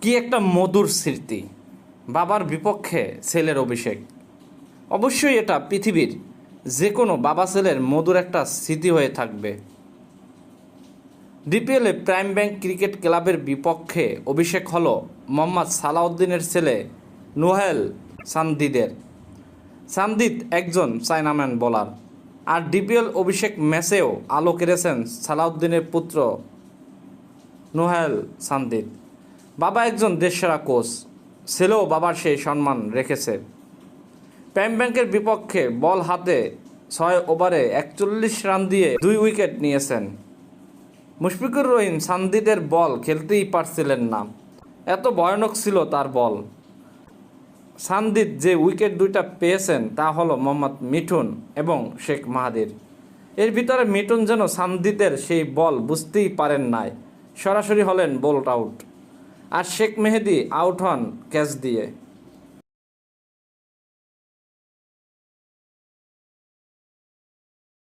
কি একটা মধুর স্মৃতি? বাবার বিপক্ষে ছেলের অভিষেক। অবশ্যই এটা পৃথিবীর যে কোনো বাবা ছেলের মধুর একটা স্মৃতি হয়ে থাকবে। ডিপিএলে প্রাইম ব্যাংক ক্রিকেট ক্লাবের বিপক্ষে অভিষেক হল মোহাম্মদ সালাউদ্দিনের ছেলে নোহেল সান্দিদের। সান্দিদ একজন চাইনাম্যান বোলার। আর ডিপিএল অভিষেক ম্যাচেও আলো কেড়েছেন সালাউদ্দিনের পুত্র নোহেল সান্দিদ। বাবা একজন দেশসেরা কোচ। ছেলেও বাবার সেই সম্মান রেখেছে। প্রাইম ব্যাংকের বিপক্ষে বল হাতে ছয় ওভারে একচল্লিশ রান দিয়ে দুই উইকেট নিয়েছেন। মুশফিকুর রহিম সান্দিদের বল খেলতেই পারছিলেন না। এত ভয়ানক ছিল তার বল। সান্দিদ যে উইকেট দুইটা পেয়েছেন তা হলো মোহাম্মদ মিঠুন এবং শেখ মাহাদির। এর ভিতরে মিঠুন যেন সান্দিদের সেই বল বুঝতেই পারেন নাই। সরাসরি হলেন বোল্ট আউট। আর শেখ মেহেদি আউট হন ক্যাচ দিয়ে।